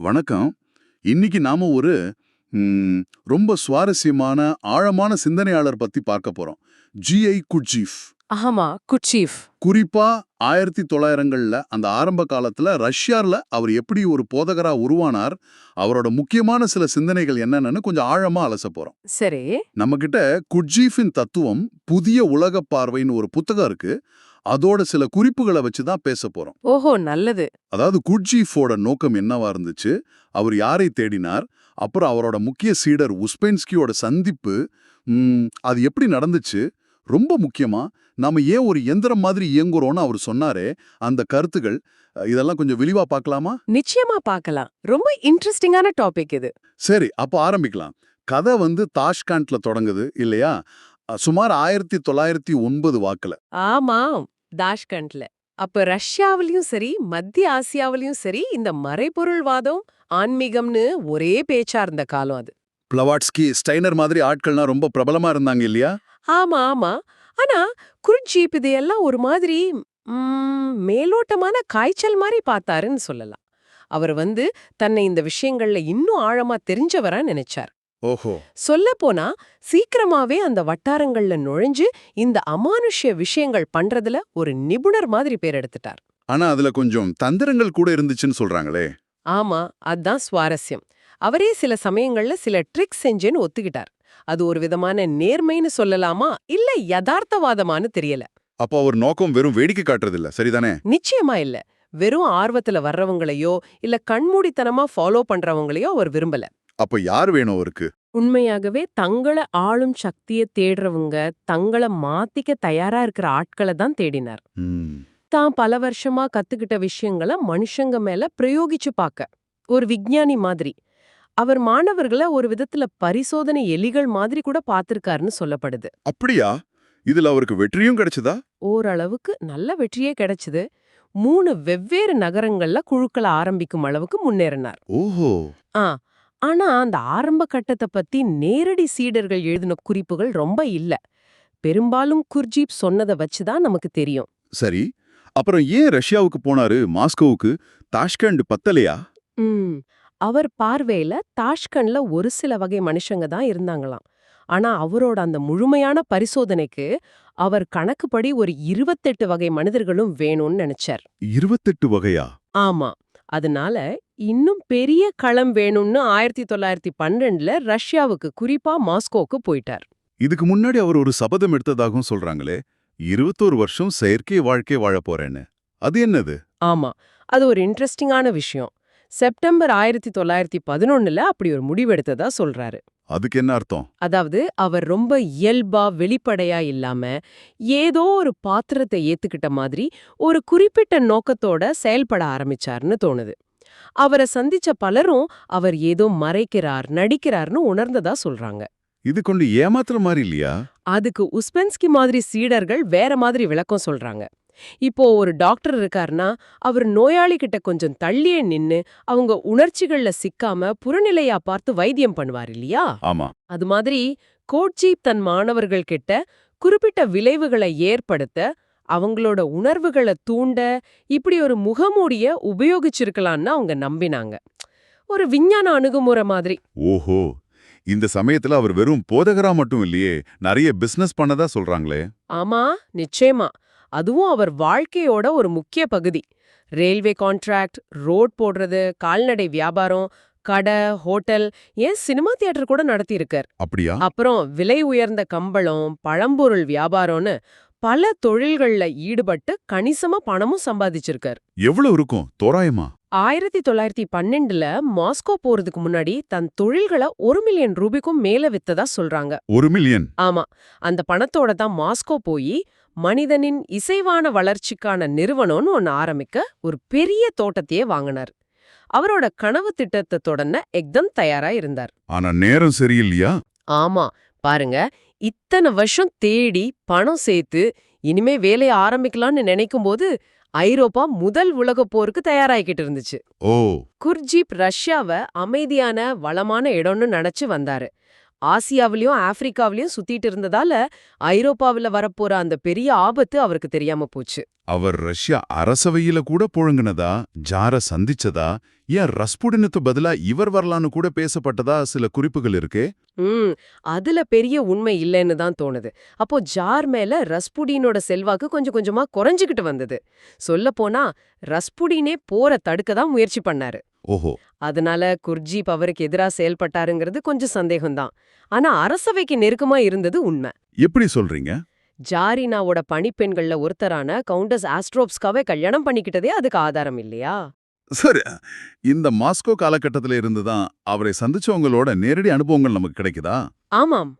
வணக்கம். இன்னைக்கு நாம ஒரு ரொம்ப சுவாரஸ்யமான ஆழமான சிந்தனையாளர் பத்தி பார்க்க போறோம். ஜிஐ குட்ஜீஃப் ஆமா குச்சீஃப் குறிப்பா ஆயிரத்தி தொள்ளாயிரங்கள்ல அந்த ஆரம்ப காலத்துல ரஷ்யால அவர் எப்படி ஒரு போதகரா உருவானார் அவரோட முக்கியமான சில சிந்தனைகள் என்னென்னு கொஞ்சம் ஆழமா அலச போறோம். சரி. நம்ம கிட்ட குட்ஜீஃபின் தத்துவம் புதிய உலக பார்வைன்னு ஒரு புத்தகம் இருக்கு. அதோட சில குறிப்புகளை வச்சு தான் பேச போறோம். ஓஹோ நல்லது. அதாவது குட்ஜீஃபோட நோக்கம் என்னவா இருந்துச்சு? அவர் யாரை தேடினார்? அப்புறம் அவரோட முக்கிய சீடர் உஸ்பென்ஸ்கியோட சந்திப்பு அது எப்படி நடந்துச்சு? ரொம்ப முக்கியமா நாம ஏன் ஒரு எந்திரம் மாதிரி இயங்குறோம்னு அவர் சொன்னாரே அந்த கருத்துகள் இதெல்லாம் கொஞ்சம் விரிவா பார்க்கலாமா? நிச்சயமா பார்க்கலாம். ரொம்ப இன்ட்ரெஸ்டிங்கான டாபிக் இது. சரி அப்போ ஆரம்பிக்கலாம். கதை வந்து தாஷ்காண்ட்ல தொடங்குது இல்லையா? சுமார் ஆயிரத்தி தொள்ளாயிரத்தி ஒன்பது வாக்குல. ஆமாம் தாஷ்கண்ட்ல. அப்ப ரஷ்யாவிலயும் சரி மத்திய ஆசியாவிலயும் சரி இந்த மறைபொருள்வாதம் ஆன்மீகம்னு ஒரே பேச்சா இருந்த காலம் அது. பிளவாட்ஸ்கி ஸ்டைனர் மாதிரி ஆட்கள்லாம் ரொம்ப பிரபலமா இருந்தாங்க இல்லையா? ஆமா ஆமா. ஆனா குருஜீப் இதையெல்லாம் ஒரு மாதிரி ம், மேலோட்டமான காய்ச்சல் மாதிரி பார்த்தாருன்னு சொல்லலாம். அவர் வந்து தன்னை இந்த விஷயங்கள்ல இன்னும் ஆழமா தெரிஞ்சவரா நினைச்சார். ஓஹோ. சொல்லப்போனா சீக்கிரமாவே அந்த வட்டாரங்கள்ல நுழைஞ்சு இந்த அமானுஷ்ய விஷயங்கள் பண்றதுல ஒரு நிபுணர் மாதிரி பேர் எடுத்துட்டார். ஆனா அதுல கொஞ்சம் தந்திரங்கள் கூட இருந்துச்சுன்னு சொல்றாங்களே. ஆமா அதான் சுவாரஸ்யம். அவரே சில சமயங்கள்ல சில ட்ரிக்ஸ் செஞ்சேன்னு ஒத்துக்கிட்டார். அது ஒரு விதமான நேர்மைன்னு சொல்லலாமா இல்ல யதார்த்தவாதமான்னு தெரியல. அப்போ அவர் நோக்கம் வெறும் வேடிக்கை காட்டுறது இல்ல சரிதானே? நிச்சயமா இல்ல. வெறும் ஆர்வத்துல வர்றவங்களையோ இல்ல கண்மூடித்தனமா ஃபாலோ பண்றவங்களையோ அவர் விரும்பல. அப்ப யார் வேணும் அவருக்கு? உண்மையாகவே தங்கள ஆளும் சக்தியை தேடுறவங்க தங்கள மாத்திக்க தயாரா இருக்கிற ஆட்களை தான் தேடினார். தான் பல வருஷமா கத்துக்கிட்ட விஷயங்கள மனுஷங்க மேல பிரயோகிச்சு பார்க்க ஒரு விஞ்ஞானி மாதிரி. அவர் மாணவர்களை ஒரு விதத்துல பரிசோதனை எலிகள் மாதிரி கூட பார்த்திருக்காருன்னு சொல்லப்படுது. அப்படியா? இதுல அவருக்கு வெற்றியும் கிடைச்சதா? ஓரளவுக்கு நல்ல வெற்றியே கிடைச்சது. மூணு வெவ்வேறு நகரங்கள்ல குழுக்களை ஆரம்பிக்கும் அளவுக்கு முன்னேறினார். ஓஹோ. ஆ ஆனா அந்த ஆரம்ப கட்டத்தை பத்தி நேரடி சீடர்கள் எழுதின குறிப்புகள் ரொம்ப இல்ல. பெரும்பாலும் குர்ஜீப் சொன்னதை வச்சுதான் நமக்கு தெரியும். சரி. அப்புறம் ஏன் ரஷ்யாவுக்கு போனாரு? மாஸ்கோவுக்கு? தாஷ்கண்ட் பத்தலையா? ம். அவர் பார்வையில தாஷ்கண்ட்ல ஒரு சில வகை மனுஷங்க தான் இருந்தாங்களாம். ஆனா அவரோட அந்த முழுமையான பரிசோதனைக்கு அவர் கணக்குப்படி ஒரு இருபத்தெட்டு வகை மனிதர்களும் வேணும்னு நினைச்சார். இருபத்தெட்டு வகையா? ஆமா. அதனால இன்னும் பெரிய களம் வேணும்னு ஆயிரத்தி தொள்ளாயிரத்தி பன்னெண்டுல ரஷ்யாவுக்கு குறிப்பா மாஸ்கோக்கு போயிட்டார். இதுக்கு முன்னாடி அவர் ஒரு சபதம் எடுத்ததாகவும் சொல்றாங்களே இருபத்தோரு வருஷம் செயற்கை வாழ்க்கை வாழ போறேன்னு. அது என்னது? ஆமா அது ஒரு இன்ட்ரெஸ்டிங்கான விஷயம். செப்டம்பர் ஆயிரத்தி தொள்ளாயிரத்தி பதினொன்னுல அப்படி ஒரு முடிவெடுத்ததா சொல்றாரு. அதுக்கு என்ன அர்த்தம்? அதாவது அவர் ரொம்ப இயல்பா வெளிப்படையா இல்லாம ஏதோ ஒரு பாத்திரத்தை ஏத்துக்கிட்ட மாதிரி ஒரு குறிப்பிட்ட நோக்கத்தோட செயல்பட ஆரம்பிச்சார்னு தோணுது. அவரை சந்திச்ச பலரும் அவர் ஏதோ மறைக்கிறார் நடிக்கிறார்னு உணர்ந்ததா சொல்றாங்க. இது கொண்டு ஏமாத்துற மாதிரி இல்லையா? அதுக்கு உஸ்பென்ஸ்கி மாதிரி சீடர்கள் வேற மாதிரி விளக்கம் சொல்றாங்க. இப்போ ஒரு டாக்டர் இருக்காருன்னா அவர் நோயாளி கிட்ட கொஞ்சம் தள்ளியே நின்னு அவங்க உணர்ச்சிகள்ல சிக்காம புறநிலையா பார்த்து வைத்தியம் பண்ணுவார் இல்லையா? ஆமா. அது மாதிரி கோட்ஜீப் தன் மாணவர்கள் கிட்ட குறிப்பிட்ட விளைவுகளை ஏற்படுத்த அவங்களோட உணர்வுகளை தூண்ட இப்படி ஒரு முகமூடிய உபயோகிச்சிருக்கலாம்னு அவங்க நம்பினாங்க. ஒரு விஞ்ஞான அணுகுமுறை மாதிரி. ஓஹோ! இந்த சமயத்துல அவர் வெறும் போதகரா மட்டும் இல்லையே நிறைய பிசினஸ் பண்ணதா சொல்றாங்களே. ஆமா நிச்சயமா. அதுவும் அவர் வாழ்க்கையோட ஒரு முக்கிய பகுதி. ரயில்வே கான்ட்ராக்ட் ரோட் போடுறது கால்நடை வியாபாரம் கடை ஹோட்டல் ஏன் சினிமா தியேட்டர் கூட நடத்தியிருக்கார். அப்படியா? அப்புறம் விலை உயர்ந்த கம்பளம் பழம்பொருள் வியாபாரம்னு பல தொழில்கள்ல ஈடுபட்டு கணிசமா பணமும் சம்பாதிச்சிருக்கார். எவ்வளவு இருக்கும்? தோராயமா? ஆயிரத்தி தொள்ளாயிரத்தி பன்னெண்டுல மாஸ்கோ போறதுக்கு முன்னாடி தன் தொழில்களை ஒரு மில்லியன் ரூபாய்க்கும் மேல வித்ததா சொல்றாங்க. ஒரு மில்லியன்? ஆமா. அந்த பணத்தோட தான் மாஸ்கோ போய் மனிதனின் இசைவான வளர்ச்சிக்கான நிறுவனம்னு ஒன்னு ஆரம்பிக்க ஒரு பெரிய தோட்டத்தையே வாங்கினார். அவரோட கனவு திட்டத்தை தொடர்ன எக்தம் தயாரா இருந்தார். ஆனா நேரம் சரியில்லையா? ஆமா பாருங்க இத்தனை வருஷம் தேடி பணம் சேர்த்து இனிமே வேலைய ஆரம்பிக்கலாம்னு நினைக்கும்போது ஐரோப்பா முதல் உலகப் போருக்கு தயாராகிக்கிட்டு இருந்துச்சு. ஓ. குர்ஜீப் ரஷ்யாவை அமைதியான வளமான இடம்னு நினைச்சு வந்தாரு. ஆசியாவிலயும் ஆப்பிரிக்காவிலயும் சுத்திட்டு இருந்ததால ஐரோப்பாவுல வரப்போற அந்த பெரிய ஆபத்து அவருக்கு தெரியாம போச்சு. அவர் ரஷ்யா அரசவையில கூட புழங்குனதா? ஜார சந்திச்சதா? ஏன் ரஸ்புடினுக்கு பதிலா இவர் வரலான்னு கூட பேசப்பட்டதா? சில குறிப்புகள் இருக்கே. ம் அதுல பெரிய உண்மை இல்லைன்னு தான் தோணுது. அப்போ ஜார் மேல ரஸ்புடினோட செல்வாக்கு கொஞ்சம் கொஞ்சமா குறைஞ்சுகிட்டு வந்தது. சொல்ல போனா ரஸ்புடினே போற தடுக்க தான் முயற்சி பண்ணாரு. ஓஹோ. அதனால குர்ஜீப் அவருக்கு எதிரா செயல்பட்டாருங்கிறது கொஞ்சம் சந்தேகம்தான். ஆனா அரசவைக்கு நெருக்கமா இருந்தது உண்மை. எப்படி சொல்றீங்க? ஜாரினாவோட பணிப்பெண்கள்ல ஒருத்தரான கவுண்டஸ் ஆஸ்ட்ரோப்ஸ்காவை கல்யாணம் பண்ணிக்கிட்டதே அதுக்கு ஆதாரம் இல்லையா? சரி இந்த மாஸ்கோ காலகட்டத்தில இருந்து தான் அவரை சந்திச்சவங்களோட நேரடி அனுபவங்கள் நமக்கு கிடைக்குதா? ஆமாம்.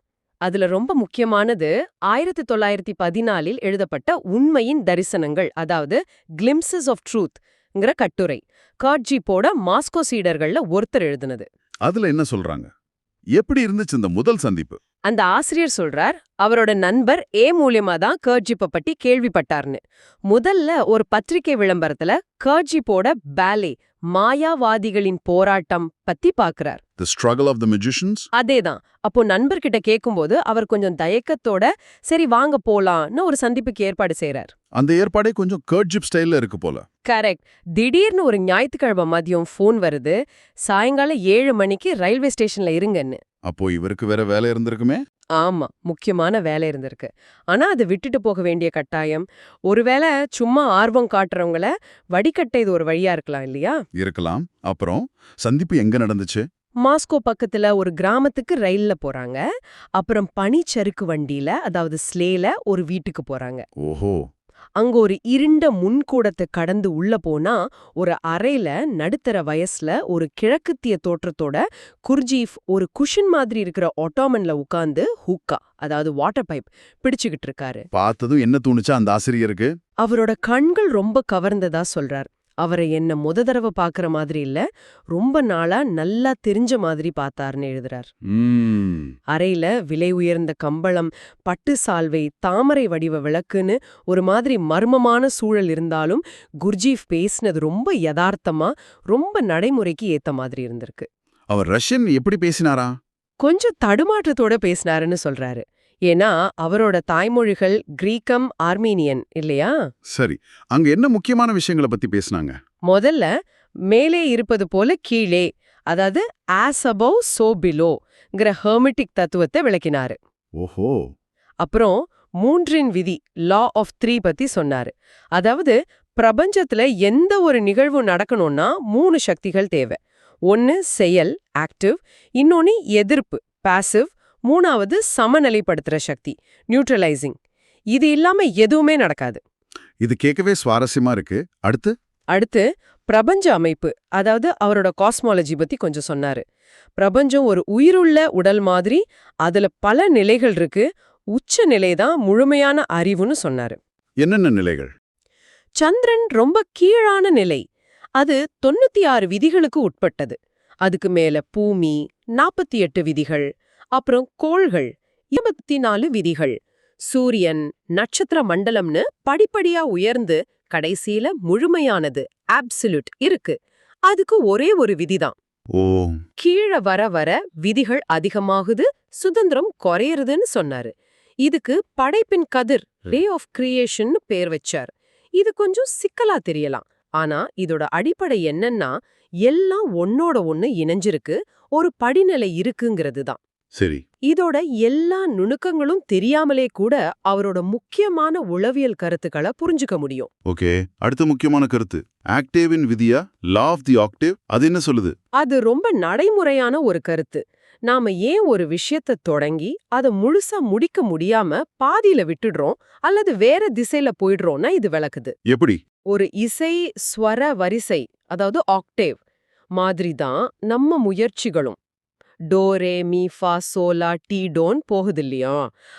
அதுல ரொம்ப முக்கியமானது ஆயிரத்தி தொள்ளாயிரத்தி பதினாலில் எழுதப்பட்ட உண்மையின் தரிசனங்கள் அதாவது கிளிம்சஸ் ஆஃப் ங்கற கட்டுரை. காட்ஜிப்போட மாஸ்கோ சீடர்கள்ல ஒருத்தர் எழுதுனது. அதுல என்ன சொல்றாங்க? எப்படி இருந்துச்சு இந்த முதல் சந்திப்பு? அந்த ஆசிரியர் சொல்றார் அவரோட நண்பர் ஏ மூலியமா தான் கர்ஜிப்ப பத்தி கேள்விப்பட்டார்னு. முதல்ல ஒரு பத்திரிகை விளம்பரத்துல கர்ஜிப்போட பேலே மாயாவாதிகளின் போராட்டம் பத்தி பாக்குறார். The struggle of the musicians அதேதான். அப்போ நண்பர்கிட்ட கேட்கும்போது அவர் கொஞ்சம் தயக்கத்தோட சரி வாங்க போலாம்னு ஒரு சந்திப்புக்கு ஏற்பாடு செய்றார். அந்த ஏற்பாடே கொஞ்சம் கர்ட்ஜிப் ஸ்டைல்ல இருக்கு போல. கரெக்ட். திடீர்னு ஒரு ஞாயிற்றுக்கிழமை மதியம் ஃபோன் வருது சாயங்காலம் ஏழு மணிக்கு ரயில்வே ஸ்டேஷன்ல இருங்கன்னு. அப்போ இவருக்கு வேற வேலை இருந்திருக்குமே? ஆமா முக்கியமான வேலை இருந்திருக்கு. ஆனா அது விட்டுட்டு போக வேண்டிய கட்டாயம். ஒருவேளை சும்மா ஆர்வம் காட்டுறவங்கள வடிகட்ட இது ஒரு வழியா இருக்கலாம் இல்லையா? இருக்கலாம். அப்புறம் சந்திப்பு எங்க நடந்துச்சு? மாஸ்கோ பக்கத்துல ஒரு கிராமத்துக்கு ரயில்ல போறாங்க. அப்புறம் பனிச்சறுக்கு வண்டியில அதாவது ஸ்லேல ஒரு வீட்டுக்கு போறாங்க. ஓஹோ. அங்க ஒரு இருண்ட முன்கூடத்தை கடந்து உள்ள போனா ஒரு அறையில நடுத்தர வயசுல ஒரு கிழக்குத்திய தோற்றத்தோட குர்ஜீஃப் ஒரு குஷன் மாதிரி இருக்கிற ஒட்டோமன்ல உட்கார்ந்து ஹூக்கா அதாவது வாட்டர் பைப் பிடிச்சுக்கிட்டு இருக்காரு. பார்த்ததும் என்ன தோணுச்சா அந்த ஆசிரியருக்கு? அவரோட கண்கள் ரொம்ப கவர்ந்ததா சொல்றார். அவரை என்ன முத தடவை பாக்குற மாதிரி இல்ல ரொம்ப நாளா நல்லா தெரிஞ்ச மாதிரி பார்த்தாருன்னு எழுதுறார். அறையில விலை உயர்ந்த கம்பளம் பட்டு சால்வை தாமரை வடிவ விளக்குன்னு ஒரு மாதிரி மர்மமான சூழல் இருந்தாலும் குர்ஜீஃப் பேசினது ரொம்ப யதார்த்தமா ரொம்ப நடைமுறைக்கு ஏத்த மாதிரி இருந்திருக்கு. அவர் ரஷ்யன் எப்படி பேசினாரா? கொஞ்சம் தடுமாற்றத்தோட பேசினாருன்னு சொல்றாரு. ஏன்னா அவரோட தாய்மொழிகள் கிரீக்கம் ஆர்மீனியன் இல்லையா? சரி. அங்க என்ன முக்கியமான விஷயங்களை பத்தி பேசுனாங்க? முதல்ல மேலே இருப்பது போல கீழே அதாவது ஆஸ் above so below-ங்கிற ஹெர்மிட்டிக் தத்துவத்தை விளக்கினாரு. ஓஹோ. அப்புறம் மூன்றின் விதி லா ஆஃப் த்ரீ பத்தி சொன்னாரு. அதாவது பிரபஞ்சத்துல எந்த ஒரு நிகழ்வு நடக்கணும்னா மூணு சக்திகள் தேவை. ஒன்னு செயல் ஆக்டிவ் இன்னொன்னு எதிர்ப்பு பாசிவ் மூணாவது சமநிலைப்படுத்துற சக்தி நியூட்ரலைசிங் இது இல்லாம எதுவுமே நடக்காது. இது கேட்கவே சுவாரஸ்யமா இருக்கு. அடுத்து? அடுத்து பிரபஞ்ச அமைப்பு அதாவது அவரோட காஸ்மாலஜி பத்தி கொஞ்சம் சொன்னாரு. பிரபஞ்சம் ஒரு உயிருள்ள உடல் மாதிரி அதுல பல நிலைகள் இருக்கு. உச்ச நிலை தான் முழுமையான அறிவுன்னு சொன்னாரு. என்னென்ன நிலைகள்? சந்திரன் ரொம்ப கீழான நிலை. அது தொண்ணூத்தி ஆறு விதிகளுக்கு உட்பட்டது. அதுக்கு மேல பூமி நாற்பத்தி எட்டு விதிகள் அப்புறம் கோள்கள். இருபத்தி நாலு விதிகள். சூரியன் நட்சத்திர மண்டலம்னு படிப்படியா உயர்ந்து கடைசியில முழுமையானது ஆப்சல்யூட் இருக்கு. அதுக்கு ஒரே ஒரு விதிதான். ஓ கீழே வர வர விதிகள் அதிகமாகுது சுதந்திரம் குறையறதுன்னு சொன்னாரு. இதுக்கு படைப்பின் கதிர் ரே ஆஃப் கிரியேஷன் பேர் வச்சார். இது கொஞ்சம் சிக்கலா தெரியலாம். ஆனா இதோட அடிப்படை என்னன்னா எல்லாம் ஒன்னோட ஒண்ணு இணைஞ்சிருக்கு ஒரு படிநிலை இருக்குங்கிறது தான் சரி. இதோட எல்லா நுணுக்கங்களும் தெரியாமலே கூட அவரோட முக்கியமான உளவியல் கருத்துக்களை புரிஞ்சுக்க முடியும். ஓகே அடுத்த முக்கியமான கருத்து. ஆக்டேவின் விதியா லா ஆஃப் தி ஆக்டேவ் அது என்ன சொல்லுது? அது ரொம்ப நடைமுறையான ஒரு கருத்து. நாம ஏன் ஒரு விஷயத்த தொடங்கி அதை முழுசா முடிக்க முடியாம பாதியில விட்டுடுறோம் அல்லது வேற திசையில போயிடுறோம்னா இது விளக்குது. எப்படி? ஒரு இசை ஸ்வர வரிசை அதாவது ஆக்டேவ் மாதிரி தான் நம்ம முயற்சிகளும். டோ ரே மீ ஃபா சோலா டீ டோன் போகுது இல்லையா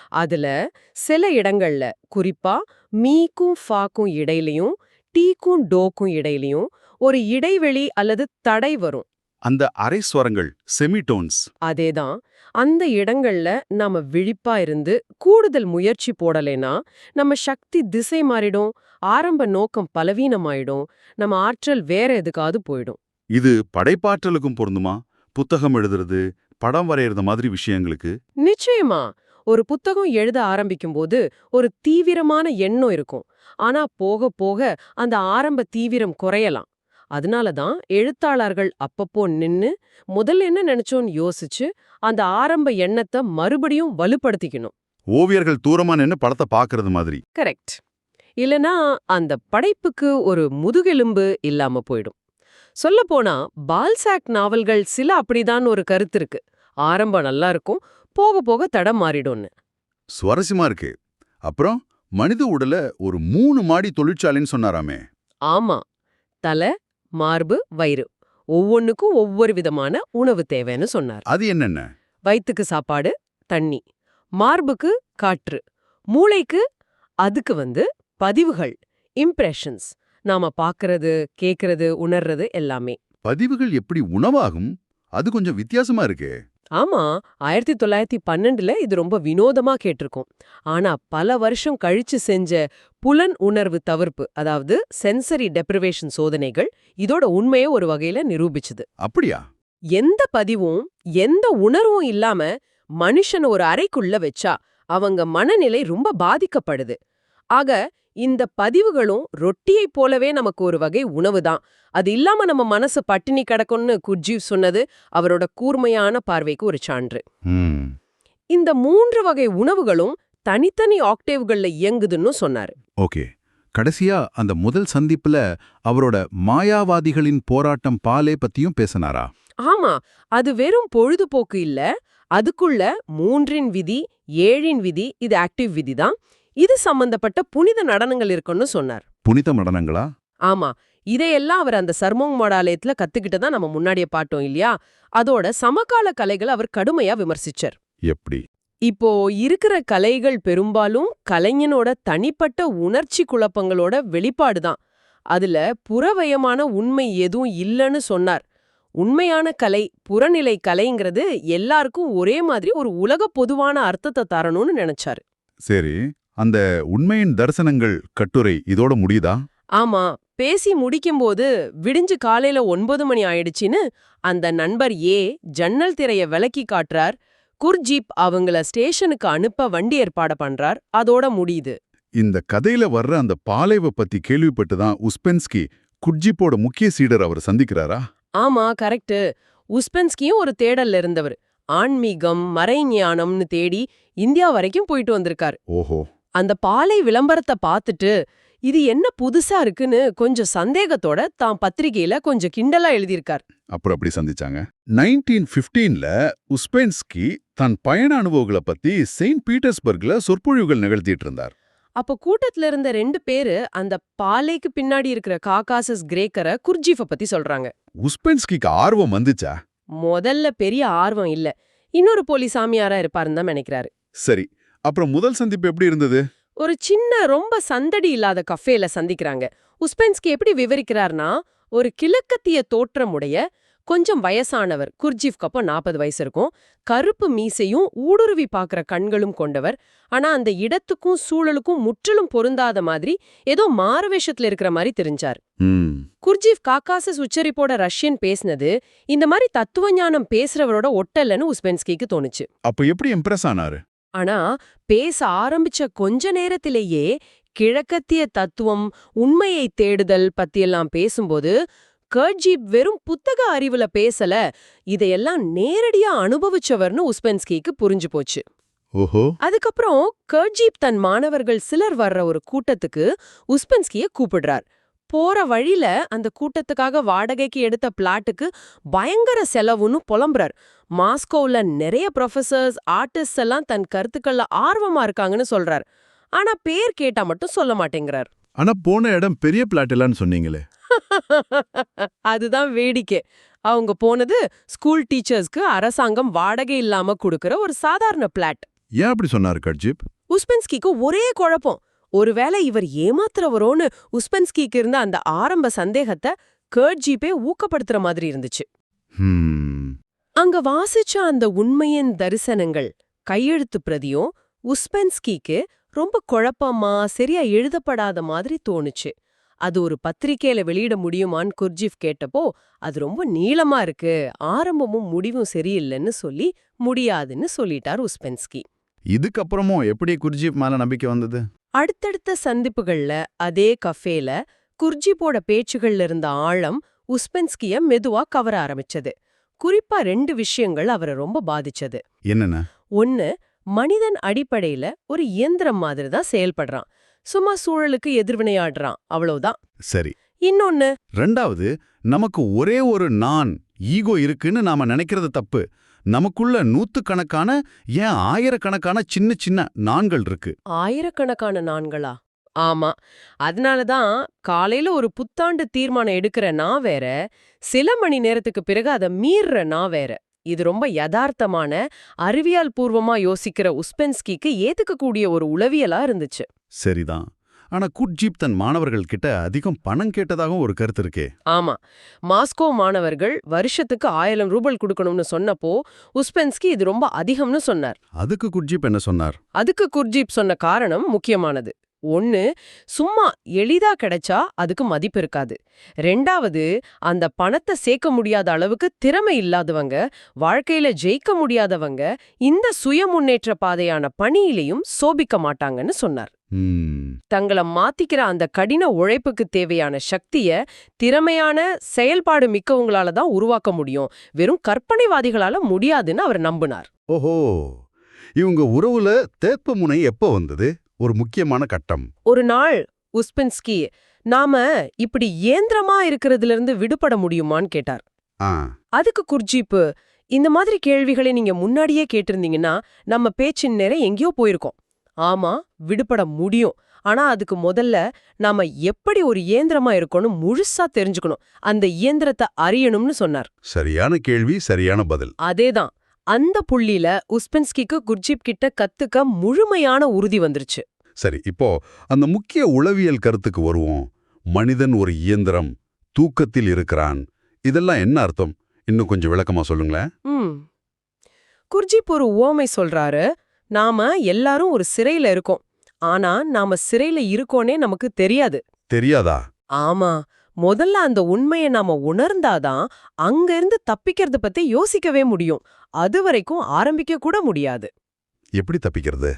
அதுல சில இடங்கள்ல குறிப்பா மீக்கும் ஃபாக்கும் இடையிலையும் டீக்கும் டோக்கும் இடையிலையும் ஒரு இடைவெளி அல்லது தடை வரும். அந்த அரை ஸ்வரங்கள் செமிடோன்ஸ். அதேதான். அந்த இடங்கள்ல நாம விழிப்பா இருந்து கூடுதல் முயற்சி போடலைனா நம்ம சக்தி திசை மாறிடும் ஆரம்ப நோக்கம் பலவீனமாயிடும் நம்ம ஆற்றல் வேற எதுக்காவது போயிடும். இது படைப்பாற்றலுக்கும் பொருந்துமா? புத்தகம் எழுதுறது படம் வரையறது மாதிரி விஷயங்களுக்கு? நிச்சயமா. ஒரு புத்தகம் எழுத ஆரம்பிக்கும்போது ஒரு தீவிரமான எண்ணம் இருக்கும். ஆனா போக போக அந்த ஆரம்ப தீவிரம் குறையலாம். அதனால தான் எழுத்தாளர்கள் அப்பப்போ நின்னு முதல்ல என்ன நினைச்சோன்னு யோசிச்சு அந்த ஆரம்ப எண்ணத்தை மறுபடியும் வலுப்படுத்திக்கணும். ஓவியர்கள் தூரமா நின்னு படத்தை பாக்குறது மாதிரி. கரெக்ட். இல்லனா அந்த படைப்புக்கு ஒரு முதுகெலும்பு இல்லாம போயிடும். சொல்லப்போனா பால்சாக் நாவல்கள் சில அப்படிதான் ஒரு கருத்து இருக்கு. ஆரம்பம் நல்லா இருக்கும் போக போக தடம் மாறிடும்னு. சுவாரஸ்யமா இருக்கு. அப்புறம் மனித உடல ஒரு மூணு மாடி தொழிற்சாலைன்னு சொன்னாராமே. ஆமா. தலை மார்பு வயிறு. ஒவ்வொன்னுக்கும் ஒவ்வொரு விதமான உணவு தேவைன்னு சொன்னார். அது என்னென்ன? வயித்துக்கு சாப்பாடு தண்ணி. மார்புக்கு காற்று. மூளைக்கு அதுக்கு வந்து பதிவுகள் இம்ப்ரெஷன்ஸ் நாம பாக்குறது கேக்குறது உணர்றது எல்லாமே. பதிவுகள் எப்படி உணவாகும்? அது கொஞ்சம் வித்தியாசமா இருக்கே. ஆமா ஆயிரத்தி தொள்ளாயிரத்தி பன்னெண்டுல இது ரொம்ப வினோதமா கேட்டிருக்கோம். ஆனா பல வருஷம் கழிச்சு செஞ்ச புலன் உணர்வு தவிர்ப்பு அதாவது சென்சரி டெப்ரிவேஷன் சோதனைகள் இதோட உண்மையை ஒரு வகையில நிரூபிச்சுது. அப்படியா? எந்த பதிவும் எந்த உணர்வும் இல்லாம மனுஷன ஒரு அறைக்குள்ள வச்சா அவங்க மனநிலை ரொம்ப பாதிக்கப்படுது. ஆக இந்த பதிவுகளும் ரொட்டியைப் போலவே நமக்கு ஒரு வகை உணவு தான். அது இல்லாம நம்ம மனசு பட்டினி கிடக்கும்னு குர்ஜீவ் சொன்னது அவரோட கூர்மையான பார்வைக்கு ஒரு சான்று. இந்த மூன்று வகை உணவுகளும் தனித்தனி ஆக்டேவ்கள்ல இயங்குதுன்னு சொன்னாரு. ஓகே. கடைசியா அந்த முதல் சந்திப்புல அவரோட மாயாவாதிகளின் போராட்டம் பாலே பத்தியும் பேசினாரா? ஆமா. அது வெறும் பொழுதுபோக்கு இல்ல. அதுக்குள்ள மூன்றின் விதி ஏழின் விதி இது ஆக்டிவ் விதி தான். இது சம்பந்தப்பட்ட புனித நடனங்கள் இருக்குன்னு சொன்னார். புனித நடனங்களா? ஆமா. இதையெல்லாம் அவர் அந்த சர்மோங் மடாலயத்துல கத்துக்கிட்டு தான் நம்ம முன்னாடியே பாட்டோம் இல்லையா? அதோட சமகால கலைகளை அவர் கடுமையா விமர்சிச்சார். எப்படி? இப்போ இருக்கிற கலைகள் பெரும்பாலும் கலைஞனோட தனிப்பட்ட உணர்ச்சி குழப்பங்களோட வெளிப்பாடுதான் அதுல புறவயமான உண்மை எதுவும் இல்லைன்னு சொன்னார். உண்மையான கலை புறநிலை கலைங்கிறது எல்லாருக்கும் ஒரே மாதிரி ஒரு உலக பொதுவான அர்த்தத்தை தரணும்னு நினைச்சாரு. சரி. அந்த உண்மையின் தரிசனங்கள் கட்டுரை இதோட முடியுதா? ஆமா பேசி முடிக்கும்போது விடிஞ்சு காலையில ஒன்பது மணி ஆயிடுச்சுன்னு அந்த நண்பர் ஏ ஜன்னல் திரைய விலக்கி காட்டுறார். குர்ஜீப் அவங்கள ஸ்டேஷனுக்கு அனுப்ப வண்டி ஏற்பாடு பண்றார். அதோட முடியுது. இந்த கதையில வர்ற அந்த பாலைவ பத்தி கேள்விப்பட்டு தான் உஸ்பென்ஸ்கி குட்ஜிப்போட முக்கிய சீடர் அவர் சந்திக்கிறாரா? ஆமா கரெக்ட் உஸ்பென்ஸ்கியும் ஒரு தேடல்ல இருந்தவர். ஆன்மீகம் மறைஞானம்னு தேடி இந்தியா வரைக்கும் போயிட்டு வந்திருக்காரு. ஓஹோ. அந்த பாலை விளம்பரத்தை பார்த்துட்டு இது என்ன புதுசா இருக்குன்னு கொஞ்சம் சந்தேகத்தோட தான் பத்திரிகையில கொஞ்சம் கிண்டலா எழுதியிருக்கார். அப்புறம் அப்படி சந்திச்சாங்க? நைன்டீன் பிப்டீன்ல உஸ்பென்ஸ்கி தன் பயண அனுபவங்களை பத்தி செயின்ட் பீட்டர்ஸ்பர்க்ல சொற்பொழிவுகள் நிகழ்த்திட்டு இருந்தார். அப்ப கூட்டத்துல இருந்த ரெண்டு பேரு அந்த பாலைக்கு பின்னாடி இருக்கிற காகாசஸ் கிரேக்கரை குர்ஜீஃப பத்தி சொல்றாங்க. உஸ்பென்ஸ்கிக்கு ஆர்வம் வந்துச்சா? முதல்ல பெரிய ஆர்வம் இல்ல. இன்னொரு போலி சாமியாரா இருப்பாருன்னு தான் நினைக்கிறாரு. சரி அப்புறம் முதல் சந்திப்பு எப்படி இருந்தது? ஒரு சின்ன ரொம்ப சந்தடி இல்லாத கஃபேல சந்திக்கிறாங்க. உஸ்பென்ஸ்கி எப்படி விவரிக்கிறார்னா ஒரு கிழக்கத்திய தோற்றமுடைய கொஞ்சம் வயசானவர் குர்ஜீஃப்க்கு அப்போ நாற்பது வயசு இருக்கும். கருப்பு மீசையும் ஊடுருவி பார்க்குற கண்களும் கொண்டவர். ஆனா அந்த இடத்துக்கும் சூழலுக்கும் முற்றிலும் பொருந்தாத மாதிரி ஏதோ மாறுவேஷத்துல இருக்கிற மாதிரி தெரிஞ்சார். குர்ஜீஃப் காக்காசஸ் உச்சரிப்போட ரஷ்யன் பேசினது இந்த மாதிரி தத்துவ ஞானம் பேசுறவரோட ஒட்டல்லன்னு உஸ்பென்ஸ்கிக்கு தோணுச்சு. அப்ப எப்படி இம்ப்ரெஸ் ஆனாரு? ஆனா பேச ஆரம்பிச்ச கொஞ்ச நேரத்திலேயே கிழக்கத்திய தத்துவம் உண்மையை தேடுதல் பத்தியெல்லாம் பேசும்போது கர்ஜீப் வெறும் புத்தக அறிவுல பேசல. இதையெல்லாம் நேரடியா அனுபவிச்சவர்னு உஸ்பென்ஸ்கிக்கு புரிஞ்சு போச்சு. ஓஹோ. அதுக்கப்புறம் கர்ஜீப் தன் மாணவர்கள் சிலர் வர்ற ஒரு கூட்டத்துக்கு உஸ்பென்ஸ்கிய கூப்பிடுறார். போற வழியில அந்த கூட்டத்துக்காக வாடகைக்கு எடுத்த பிளாட்டுக்கு பயங்கர செலவுன்னு புலம்புறார். மாஸ்கோவுல நிறைய ப்ரொஃபசர்ஸ் ஆர்டிஸ்ட் எல்லாம் தன் கருத்துக்கள்ல ஆர்வமா இருக்காங்கன்னு சொல்றார். ஆனா பேர் கேட்டா மட்டும் சொல்ல மாட்டேங்கிறார். ஆனா போன இடம் பெரிய பிளாட் சொன்னீங்களே. அதுதான் வேடிக்கை. அவங்க போனது ஸ்கூல் டீச்சர்ஸ்க்கு அரசாங்கம் வாடகை இல்லாம கொடுக்கற ஒரு சாதாரண பிளாட். ஏன் அப்படி சொன்னாரு கட்ஜிப்? உஸ்பென்ஸ்கிக்கு ஒரே குழப்பம். ஒருவேளை இவர் ஏமாத்துறவரோன்னு உஸ்பென்ஸ்கிக்கு இருந்த அந்த ஆரம்ப சந்தேகத்தை கர்ஜீப்பே ஊக்கப்படுத்துற மாதிரி இருந்துச்சு. அங்க வாசிச்ச அந்த உண்மையின் தரிசனங்கள் கையெழுத்து பிரதியும் உஸ்பென்ஸ்கிக்கு ரொம்ப குழப்பமா சரியா எழுதப்படாத மாதிரி தோணுச்சு. அது ஒரு பத்திரிக்கையில வெளியிட முடியுமான்னு குர்ஜிப் கேட்டப்போ அது ரொம்ப நீளமா இருக்கு ஆரம்பமும் முடிவும் சரியில்லைன்னு சொல்லி முடியாதுன்னு சொல்லிட்டார் உஸ்பென்ஸ்கி. இதுக்கப்புறமும் எப்படி குர்ஜீப் மேல நம்பிக்கை வந்தது? அடுத்தடுத்த சந்திப்புகள்ல அதே கஃபேல குர்ஜிப்போட பேச்சுகள்ல இருந்த ஆழம் உஸ்பென்ஸ்கிய மெதுவா கவர ஆரம்பிச்சது. குறிப்பா ரெண்டு விஷயங்கள் அவரை ரொம்ப பாதிச்சது. என்னென்ன? ஒன்னு மனிதன் அடிப்படையில ஒரு இயந்திரம் மாதிரி தான் செயல்படுறான். சும்மா சூழலுக்கு எதிர்வினையாடுறான் அவ்வளவுதான். சரி. இன்னொன்னு ரெண்டாவது நமக்கு ஒரே ஒரு நான் ஈகோ இருக்குன்னு நாம நினைக்கிறது தப்பு. நமக்குள்ள நூத்துக்கணக்கான ஏன் ஆயிரக்கணக்கான சின்ன சின்ன நான்கள் இருக்கு. ஆயிரக்கணக்கான நான்களா ஆமா. அதனாலதான் காலையில ஒரு புத்தாண்டு தீர்மானம் எடுக்கிற நான் வேற சில மணி நேரத்துக்கு பிறகு அதை மீறுற நான் வேற. இது ரொம்ப யதார்த்தமான அறிவியல் பூர்வமா யோசிக்கிற உஸ்பென்ஸ்கிக்கு ஏத்துக்கக்கூடிய ஒரு உளவியலா இருந்துச்சு. சரிதான். ஆனா குட்ஜீப் தன் மாணவர்கள் கிட்ட அதிகம் பணம் கேட்டதாகவும் ஒரு கருத்து இருக்கே. ஆமா. மாஸ்கோ மாணவர்கள் வருஷத்துக்கு ஆயிரம் ரூபாய் கொடுக்கணும்னு சொன்னப்போ உஸ்பென்ஸ்கி இது ரொம்ப அதிகம்னு சொன்னார். அதுக்கு குட்ஜீப் என்ன சொன்னார்? அதுக்கு குர்ஜீப் சொன்ன காரணம் முக்கியமானது. ஒன்னு சும்மா எளிதா கிடைச்சா அதுக்கு மதிப்பு இருக்காது. ரெண்டாவது அந்த பணத்தை சேர்க்க முடியாத அளவுக்கு திறமை இல்லாதவங்க வாழ்க்கையில ஜெயிக்க முடியாதவங்க இந்த சுய முன்னேற்ற பாதையான பணியிலையும் சோபிக்க மாட்டாங்கன்னு சொன்னார். தங்கள மாத்திக்கிற அந்த கடின உழைப்புக்கு தேவையான சக்திய திறமையான செயல்பாடு மிக்கவங்களால தான் உருவாக்க முடியும். வெறும் கற்பனைவாதிகளால முடியாதுன்னு அவர் நம்பினார். ஓஹோ! இவங்க உறவுல தேற்ப முனை எப்போ வந்தது? ஒரு முக்கியமான கட்டம். ஒரு நாள் உஸ்பென்ஸ்கி நாம இப்படி ஏந்திரமா இருக்கிறதுல இருந்து விடுபட முடியுமான்னு கேட்டார். அதுக்கு குர்ஜீப்பு இந்த மாதிரி கேள்விகளை நீங்க முன்னாடியே கேட்டிருந்தீங்கன்னா நம்ம பேச்சின் நேரம் எங்கேயோ போயிருக்கோம். ஆமா விடுபட முடியும். ஆனா அதுக்கு முதல்ல நாம எப்படி ஒரு இயந்திரமா இருக்கணும் முழுசா தெரிஞ்சுக்கணும். அந்த இயந்திரத்தை அறியணும்னு சொன்னார். சரியான கேள்வி சரியான பதில். அதேதான். அந்த புள்ளியில உஸ்பென்ஸ்கிக்கு குர்ஜீப் கிட்ட கத்துக்க முழுமையான உறுதி வந்துருச்சு. சரி இப்போ அந்த முக்கிய உளவியல் கருத்துக்கு வருவோம். மனிதன் ஒரு இயந்திரம் தூக்கத்தில் இருக்கிறான். இதெல்லாம் என்ன அர்த்தம்? இன்னும் கொஞ்சம் விளக்கமா சொல்லுங்களேன். குர்ஜிப் ஒரு உவமை சொல்றாரு நாம எல்லாரும் ஒரு சிறையில இருக்கோம். ஆனா நாம சிறையில இருக்கோனே நமக்கு தெரியாது. தெரியாதா? ஆமா. முதல்ல அந்த உண்மையை நாம உணர்ந்தாதான் அங்க இருந்து தப்பிக்கிறது பத்தி யோசிக்கவே முடியும். அது வரைக்கும் ஆரம்பிக்க கூட முடியாது. எப்படி தப்பிக்கிறது?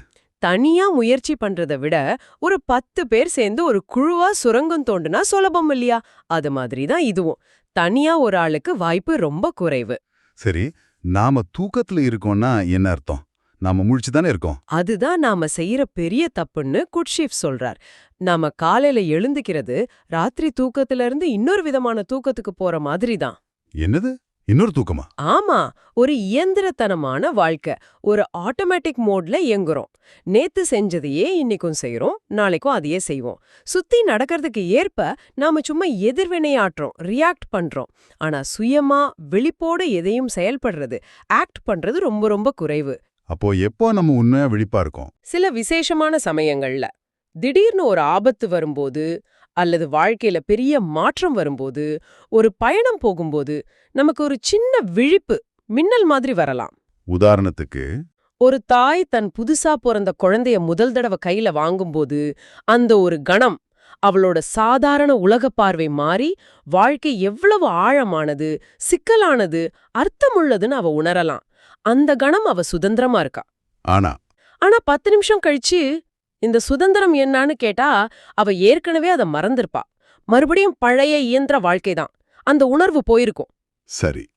தனியா முயற்சி பண்றதை விட ஒரு பத்து பேர் சேர்ந்து ஒரு குழுவா சுரங்கம் தோண்டுனா சுலபம் இல்லையா? அது மாதிரி தான் இதுவும். தனியா ஒரு ஆளுக்கு வாய்ப்பு ரொம்ப குறைவு. சரி நாம தூக்கத்துல இருக்கோம்னா என்ன அர்த்தம்? நாம முழிச்சு தானே இருக்கோம். அதுதான் நாம செய்யற பெரிய தப்புன்னு குட்ஷீஃப் சொல்றார். நாம காலையில எழுந்துக்கிறது ராத்திரி தூக்கத்துல இருந்து இன்னொரு விதமான தூக்கத்துக்கு போற மாதிரி தான் என்னது? இன்னொரு தூக்கமா? ஆமா ஒரு இயந்திரத்தனமான வாழ்க்கை. ஒரு ஆட்டோமேட்டிக் மோட்ல இயங்குறோம். நேத்து செஞ்சதையே இன்னைக்கும் செய்றோம் நாளைக்கும் அதையே செய்வோம். சுத்தி நடக்கிறதுக்கு ஏற்ப நாம சும்மா எதிர்வினையாற்றோம் ரியாக்ட் பண்றோம். ஆனா சுயமா விழிப்போடு எதையும் செயல்படுறது ஆக்ட் பண்றது ரொம்ப ரொம்ப குறைவு. அப்போ எப்போ நம்ம உண்மையா விழிப்பா இருக்கோம்? சில விசேஷமான சமயங்கள்ல திடீர்னு ஒரு ஆபத்து வரும்போது அல்லது வாழ்க்கையில பெரிய மாற்றம் வரும்போது ஒரு பயணம் போகும்போது நமக்கு ஒரு சின்ன விழிப்பு மின்னல் மாதிரி வரலாம். உதாரணத்துக்கு ஒரு தாய் தன் புதுசா பிறந்த குழந்தைய முதல் தடவை கையில வாங்கும்போது அந்த ஒரு கணம் அவளோட சாதாரண உலகப் பார்வை மாறி வாழ்க்கை எவ்வளவு ஆழமானது சிக்கலானது அர்த்தமுள்ளதுன்னு அவ உணரலாம். அந்த கணம் அவ சுதந்திரமா இருக்கா? ஆனா. ஆனா பத்து நிமிஷம் கழிச்சு இந்த சுதந்திரம் என்னன்னு கேட்டா அவ ஏற்கனவே அதை மறந்திருப்பா. மறுபடியும் பழைய இயந்திர வாழ்க்கைதான் அந்த உணர்வு போயிருக்கும். சரி.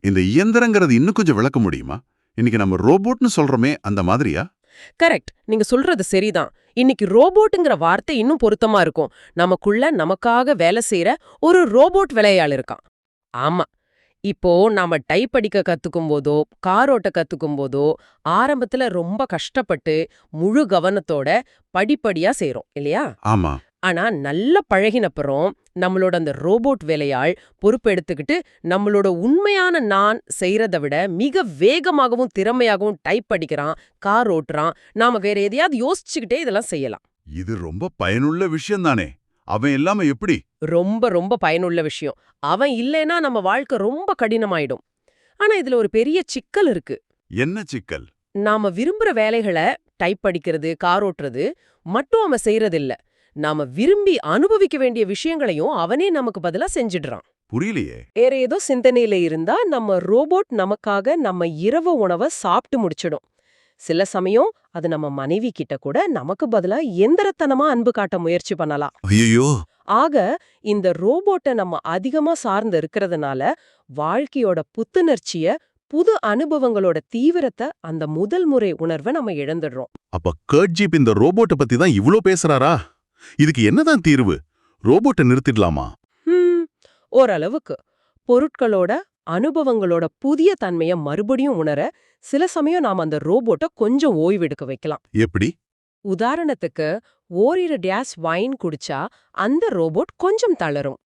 இந்த இயந்திரங்கிறது இன்னும் கொஞ்சம் விளக்க முடியுமா? இன்னைக்கு நம்ம ரோபோட்னு சொல்றோமே அந்த மாதிரியா? கரெக்ட். நீங்க சொல்றது சரிதான். இன்னைக்கு ரோபோட்டுங்கிற வார்த்தை இன்னும் பொருத்தமா இருக்கும். நமக்குள்ள நமக்காக வேலை செய்யற ஒரு ரோபோட் விளையாள் இருக்கான். ஆமா. இப்போ நாம டைப் அடிக்க கத்துக்கும் போதோ கார் ஓட்ட கத்துக்கும் போதோ ஆரம்பத்துல ரொம்ப கஷ்டப்பட்டு முழு கவனத்தோட படிப்படியா செய்றோம் இல்லையா? ஆமா. ஆனா நல்ல பழகினப்புறம் நம்மளோட அந்த ரோபோட் வேலையாள் பொறுப்பெடுத்துக்கிட்டு நம்மளோட உண்மையான நான் செய்யறத விட மிக வேகமாகவும் திறமையாகவும் டைப் படிக்கிறான் கார் ஓட்டுறான் நாம வேற எதையாவது யோசிச்சுக்கிட்டே இதெல்லாம் செய்யலாம். இது ரொம்ப பயனுள்ள விஷயம் தானே அவன் இல்லாம எப்படி? ரொம்ப ரொம்ப பயனுள்ள விஷயம். அவன் இல்லைன்னா நம்ம வாழ்க்கை ரொம்ப கடினமாயிடும். ஆனா இதுல ஒரு பெரிய சிக்கல் இருக்கு. என்ன சிக்கல்? நாம விரும்புற வேலைகளை டைப் படிக்கிறது கார் ஓட்டுறது மட்டும் அவன் செய்யறதில்ல நாம விரும்பி அனுபவிக்க வேண்டிய விஷயங்களையும் அவனே நமக்கு பதிலா செஞ்சிடுறான். புரியலையே. வேற ஏதோ சிந்தனையில இருந்தா நம்ம ரோபோட் நமக்காக நம்ம இரவு உணவை சாப்பிட்டு முடிச்சிடும். சில சமயம் அது நம்ம மனைவி கிட்ட கூட நமக்கு பதிலா எந்திரத்தனமா அன்பு காட்ட முயற்சி பண்ணலாம். ஐயோ ஆக இந்த ரோபோட்டை நம்ம அதிகமா சார்ந்து இருக்கிறதுனால வாழ்க்கையோட புத்துணர்ச்சிய புது அனுபவங்களோட தீவிரத்தை அந்த முதல் முறை உணர்வை நம்ம இழந்துடுறோம். அப்ப கர்ட் ஜீப் இந்த ரோபோட்டை பத்தி தான் இவ்ளோ பேசுறாரா? இதுக்கு என்னதான் தீர்வு? ரோபோட்டை நிறுத்திடலாமா? ஓரளவுக்கு பொருட்களோட அனுபவங்களோட புதிய தன்மைய மறுபடியும் உணர சில சமயம் நாம அந்த ரோபோட்டை கொஞ்சம் ஓய்வெடுக்க வைக்கலாம். எப்படி? உதாரணத்துக்கு ஓரிரு டியாஸ் வைன் குடிச்சா அந்த ரோபோட் கொஞ்சம் தளரும்.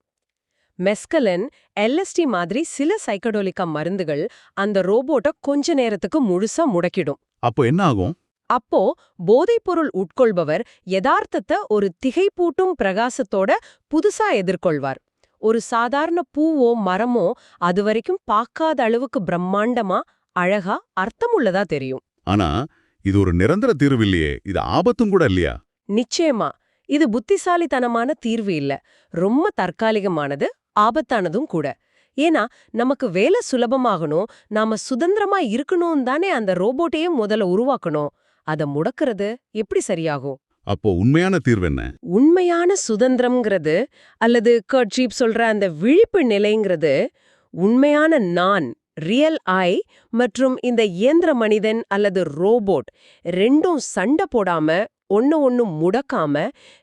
மெஸ்கலன் எல்எஸ்டி மாதிரி சில சைக்கடோலிக்கா மருந்துகள் அந்த ரோபோட்டை கொஞ்ச நேரத்துக்கு முழுசா முடக்கிடும். அப்போ என்ன ஆகும்? அப்போ போதைப்பொருள் உட்கொள்பவர் யதார்த்தத்தை ஒரு திகைப்பூட்டும் பிரகாசத்தோட புதுசா எதிர்கொள்வார். ஒரு சாதாரண பூவோ மரமோ அதுவரைக்கும் பார்க்காத அளவுக்கு பிரம்மாண்டமா அழகா அர்த்தமுள்ளதா தெரியும். ஆனா இது ஒரு நிரந்தர தீர்வு இல்லையே. இது ஆபத்தும் கூட இல்லையா? நிச்சயமா. இது புத்திசாலித்தனமான தீர்வு இல்ல. ரொம்ப தற்காலிகமானது ஆபத்தானதும் கூட. ஏன்னா நமக்கு வேலை சுலபமாகணும் நாம சுதந்திரமா இருக்கணும் தானே அந்த ரோபோட்டையே முதல்ல உருவாக்கணும். அத முடக்கிறது எப்படி சரியாகும்? அப்போ உண்மையான தீர்வு என்ன? உண்மையான சுதந்திரம்ங்கிறது அல்லது கர்ட்ஷீப் சொல்ற அந்த விழிப்பு நிலைங்கிறது உண்மையான நான் ரியல் ஐ மற்றும் இந்த இயந்திர மனிதன் அல்லது ரோபோட் ரெண்டும் சண்டை போடாம ஒன்னு ஒன்னு முடக்காம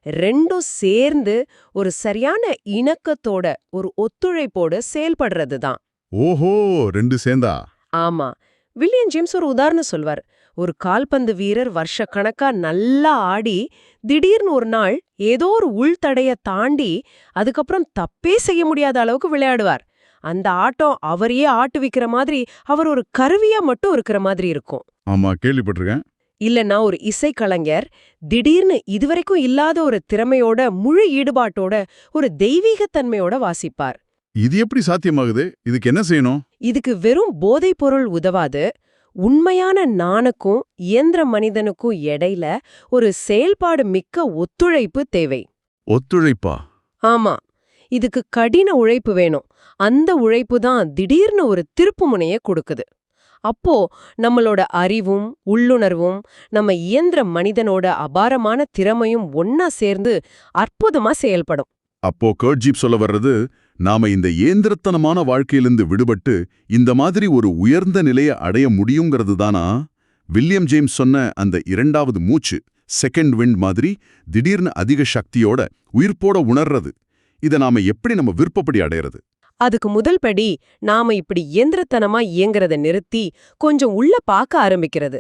ரெண்டும் சேர்ந்து ஒரு சரியான இணக்கத்தோட ஒரு ஒத்துழைப்போட செயல்படுறது தான் ஓஹோ ரெண்டு சேர்ந்தா? ஆமா. வில்லியம் ஜேம்ஸ் ஒரு உதாரணம் சொல்வார். ஒரு கால்பந்து வீரர் வருஷக்கணக்கா நல்லா ஆடி திடீர்னு ஒரு நாள் ஏதோ ஒரு உள்தடைய தாண்டி அதுக்கப்புறம் தப்பே செய்ய முடியாத அளவுக்கு விளையாடுவார். அந்த ஆட்டம் அவரையே ஆட்டுவிக்கிற மாதிரி அவர் ஒரு கருவியா மட்டும் இருக்கிற மாதிரி இருக்கும். ஆமா கேள்விப்பட்டிருக்கேன். இல்லனா ஒரு இசைக்கலைஞர் திடீர்னு இதுவரைக்கும் இல்லாத ஒரு திறமையோட முழு ஈடுபாட்டோட ஒரு தெய்வீகத்தன்மையோட வாசிப்பார். இது எப்படி சாத்தியமாகுது? இதுக்கு என்ன செய்யணும்? இதுக்கு வெறும் போதைப் பொருள் உதவாது. உண்மையான நானுக்கும் இயந்திர மனிதனுக்கும் இடையில ஒரு செயல்பாடு மிக்க ஒத்துழைப்பு தேவை. ஒத்துழைப்பா? ஆமா. இதுக்கு கடின உழைப்பு வேணும். அந்த உழைப்பு தான் திடீர்னு ஒரு திருப்புமுனைய கொடுக்குது. அப்போ நம்மளோட அறிவும் உள்ளுணர்வும் நம்ம இயந்திர மனிதனோட அபாரமான திறமையும் ஒன்னா சேர்ந்து அற்புதமா செயல்படும். அப்போ கர்ட் ஜீப் சொல்ல வர்றது நாம இந்த ஏந்திரத்தனமான வாழ்க்கையிலிருந்து விடுபட்டு இந்த மாதிரி ஒரு உயர்ந்த நிலையை அடைய முடியுங்கிறது தானா வில்லியம் ஜேம்ஸ் சொன்ன அந்த இரண்டாவது மூச்சு செகண்ட் விண்ட் மாதிரி திடீர்னு அதிக சக்தியோட உயிர்ப்போட உணர்றது. இதை நாம எப்படி நம்ம விருப்பப்படி அடையிறது? அதுக்கு முதல் படி நாம இப்படி இயந்திரத்தனமா இயங்குறத நிறுத்தி கொஞ்சம் உள்ள பார்க்க ஆரம்பிக்கிறது.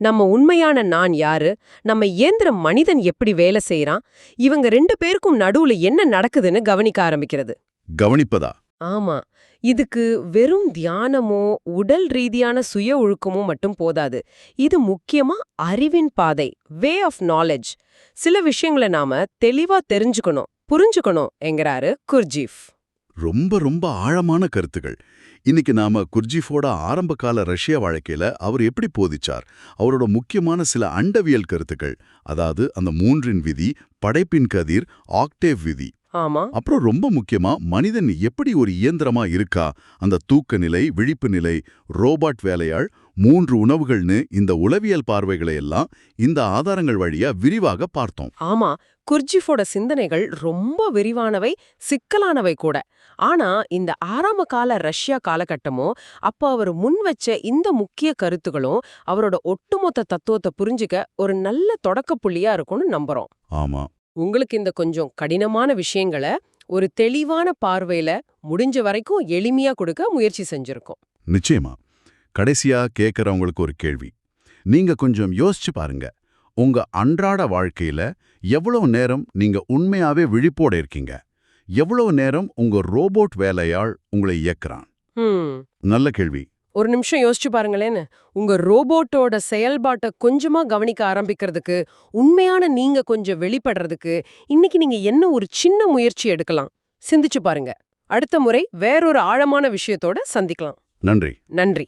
நம்ம உண்மையான நான் யாரு? நம்ம இயந்திர மனிதன் எப்படி வேலை செய்யறான் இவங்க ரெண்டு பேருக்கும் நடுவுல என்ன நடக்குதுன்னு கவனிக்க ஆரம்பிக்கிறது. கவனிப்பதா? ஆமா. இதுக்கு வெறும் தியானமோ உடல் ரீதியான சுய ஒழுக்கமோ மட்டும் போதாது. இது முக்கியமா அறிவின் பாதை வே ஆஃப் நாலேஜ் சில விஷயங்களை நாம தெளிவா தெரிஞ்சுக்கணும் புரிஞ்சுக்கணும் என்கிறாரு குர்ஜீஃப். ரொம்ப ரொம்ப ஆழமான கருத்துகள் இன்னைக்கு நாம குர்ஜிஃபோட ஆரம்பகால ரஷ்ய வாழ்க்கையில அவர் எப்படி போதிச்சார்? அவரோட முக்கியமான சில அண்டவியல் கருத்துக்கள் அதாவது அந்த மூன்றின் விதி படைப்பின் கதிர் ஆக்டேவ் விதி. ஆமா. அப்புறம் ரொம்ப முக்கியமா மனிதன் எப்படி ஒரு இயந்திரமா இருக்கா? அந்த தூக்க நிலை விழிப்பு நிலை ரோபாட் வேலையாள் மூன்று உணவுகள்னு இந்த உளவியல் பார்வைகளை எல்லாம் இந்த ஆதாரங்கள் வழியா விரிவாக பார்த்தோம். ஆமா குர்ஜிஃபோட சிந்தனைகள் ரொம்ப விரிவானவை சிக்கலானவை கூட. ஆனா இந்த ஆரம்ப கால ரஷ்யா காலகட்டமோ அப்போ அவர் முன் வச்ச இந்த முக்கிய கருத்துகளும் அவரோட ஒட்டுமொத்த தத்துவத்தை புரிஞ்சுக்க ஒரு நல்ல தொடக்க புள்ளியா இருக்கும்னு நம்புறோம். ஆமா. உங்களுக்கு இந்த கொஞ்சம் கடினமான விஷயங்களை ஒரு தெளிவான பார்வையில முடிஞ்ச வரைக்கும் எளிமையா கொடுக்க முயற்சி செஞ்சிருக்கோம். நிச்சயமா. கடைசியா கேட்கறவங்களுக்கு ஒரு கேள்வி. நீங்க கொஞ்சம் யோசிச்சு பாருங்க. உங்க அன்றாட வாழ்க்கையில எவ்வளவு நேரம் நீங்க உண்மையாவே விழிப்போட இருக்கீங்க? எவ்வளவு நேரம் உங்க ரோபோட் வேலையாள் உங்களை இயக்குறான்? நல்ல கேள்வி. ஒரு நிமிஷம் யோசிச்சு பாருங்களேன்னு. உங்க ரோபோட்டோட செயல்பாட்டை கொஞ்சமா கவனிக்க ஆரம்பிக்கிறதுக்கு உண்மையான நீங்க கொஞ்சம் வெளிப்படுறதுக்கு இன்னைக்கு நீங்க என்ன ஒரு சின்ன முயற்சி எடுக்கலாம்? சிந்திச்சு பாருங்க. அடுத்த முறை வேறொரு ஆழமான விஷயத்தோட சந்திக்கலாம். நன்றி. நன்றி.